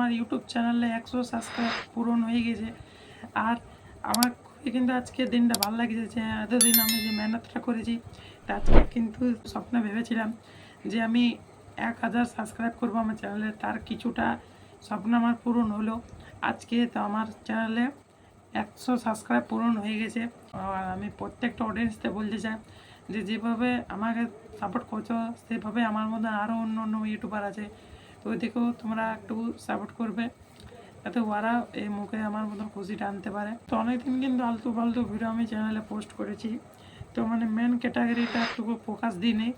আমার ইউটিউব চ্যানেলে একশো সাবস্ক্রাইব পূরণ হয়ে গেছে। আর আমার খুবই কিন্তু আজকে দিনটা ভালো লাগছে যে এতদিন আমি যে মেহনতটা করেছি, তা আজকে কিন্তু স্বপ্নে ভেবেছিলাম যে আমি এক হাজার সাবস্ক্রাইব করব আমার চ্যানেলে, তার কিছুটা স্বপ্ন আমার পূরণ হলো। আজকে তো আমার চ্যানেলে একশো সাবস্ক্রাইব পূরণ হয়ে গেছে। আর আমি প্রত্যেকটা অডিয়েন্সকে বলতে চাই যে যেভাবে আমাকে সাপোর্ট করছ, সেভাবে আমার মধ্যে আরও অন্য অন্য ইউটিউবার আছে। তো ওইদিকেও তোমরা একটু সাপোর্ট করবে, যাতে ওরা এই মুখে আমার মতন খুশিটা আনতে পারে। তো অনেকদিন কিন্তু আলতু ফালতু ভিডিও আমি চ্যানেলে পোস্ট করেছি। তো মানে মেন ক্যাটাগরিটা একটু ফোকাস দিইনি,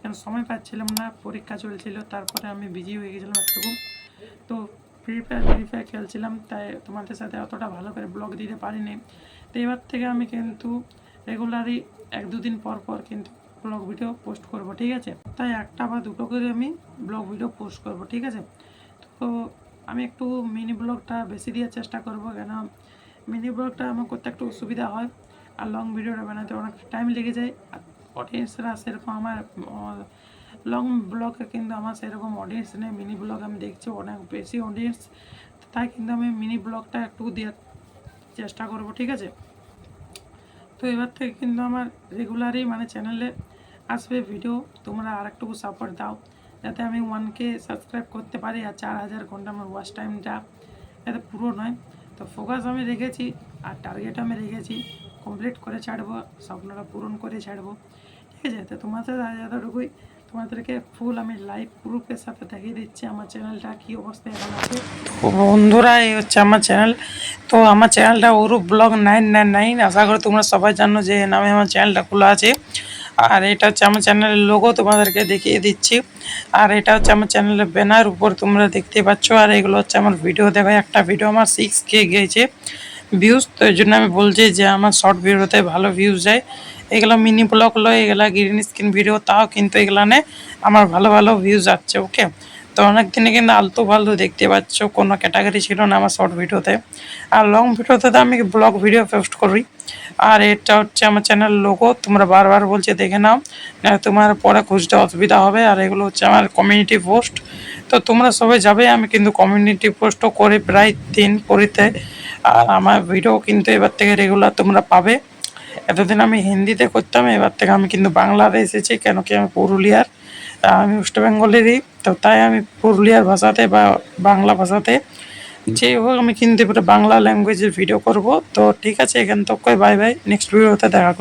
কারণ সময় পাচ্ছিলাম না, পরীক্ষা চলছিল, তারপরে আমি বিজি হয়ে গেছিলাম একটুকু। তো ফ্রি ফায়ার ফ্রি ফায়ার খেলছিলাম, তাই তোমাদের সাথে অতটা ভালো করে ব্লগ দিতে পারিনি। তো এবার থেকে আমি কিন্তু রেগুলারই এক দুদিন পর পর কিন্তু ব্লগ ভিডিও পোস্ট করব, ঠিক আছে? তাই একটা বা দুটো করে আমি ব্লগ ভিডিও পোস্ট করব, ঠিক আছে? তো আমি একটু মিনি ব্লগটা বেশি দেওয়ার চেষ্টা করব, কেন মিনি ব্লগটা আমার করতে একটু সুবিধা হয় আর লং ভিডিওটা বানাতে অনেক টাইম লেগে যায়। আর অডিয়েন্সরা সেরকম আমার লং ব্লগে কিন্তু আমার সেরকম অডিয়েন্স নেই, মিনি ব্লগ আমি দেখছি অনেক বেশি অডিয়েন্স তাই কিন্তু আমি মিনি ব্লগটা একটু দেওয়ার চেষ্টা করব, ঠিক আছে? তো এবার থেকে কিন্তু আমার রেগুলারই মানে চ্যানেলে আসবে ভিডিও তোমরা আর একটু সাপোর্ট দাও। যাতে আমি ওয়ানকে সাবস্ক্রাইব করতে পারি আর চার হাজার ঘণ্টা আমার ওয়াচ টাইমটা যাতে পুরো নয়। তো ফোকাস আমি রেখেছি আর টার্গেট আমি রেখেছি। কমপ্লিট করে ছাড়বো, স্বপ্নটা পূরণ করে ছাড়বো। ঠিক আছে, তো তোমাদের আজ এতটুকুই। তোমাদেরকে ফুল আমি লাইভ প্রুফের সাথে দেখিয়ে দিচ্ছি আমার চ্যানেলটা কী অবস্থায় এখন আছে। বন্ধুরা, এই হচ্ছে আমার চ্যানেল তো আমার চ্যানেলটা Arup blog nine nine nine আশা করি তোমরা সবাই জানো যে নামে আমার চ্যানেলটা খোলা আছে। আর এটা হচ্ছে আমার চ্যানেলের লোগো তোমাদেরকে দেখিয়ে দিচ্ছি। আর এটা হচ্ছে আমার চ্যানেলের ব্যানার উপর তোমরা দেখতে পাচ্ছ। আর এগুলো হচ্ছে আমার ভিডিও দেখো, একটা ভিডিও আমার সিক্স কে গিয়েছে। ভিউজ তো এই জন্য আমি বলছি যে আমার শর্ট ভিডিওতে ভালো ভিউজ যায়। এগুলো মিনি ব্লগ লয়, এগুলো গ্রিন স্ক্রিন ভিডিও তাও কিন্তু এগুলানে আমার ভালো ভালো ভিউজ আসছে ওকে তো অনেক দিনে কিন্তু আলতু ফালতু দেখতে পাচ্ছ, কোনো ক্যাটাগরি ছিল না আমার শর্ট ভিডিওতে। আর লং ভিডিওতে তো আমি ব্লগ ভিডিও পোস্ট করি। আর এটা হচ্ছে আমার চ্যানেল লোগো তোমরা বারবার বলছে দেখে নাও না তোমার পরে খুঁজতে অসুবিধা হবে। আর এগুলো হচ্ছে আমার কমিউনিটি পোস্ট তো তোমরা সবাই যাবে, আমি কিন্তু কমিউনিটি পোস্টও করে প্রায় দিন পরিতে আর আমার ভিডিও কিন্তু এবার থেকে রেগুলার তোমরা পাবে। এতদিন আমি হিন্দিতে করতাম, এবার থেকে আমি কিন্তু বাংলাতে এসেছি, কেন কি আমি পুরুলিয়ার আমি ওয়েস্ট বেঙ্গলেরই তো তাই আমি পুরুলিয়ার ভাষাতে বা বাংলা ভাষাতে যে হোক আমি কিন্তু বাংলা ল্যাঙ্গুয়েজের ভিডিও করব। তো ঠিক আছে এখান থেকে বাই বাই নেক্সট ভিডিওতে দেখা করছি।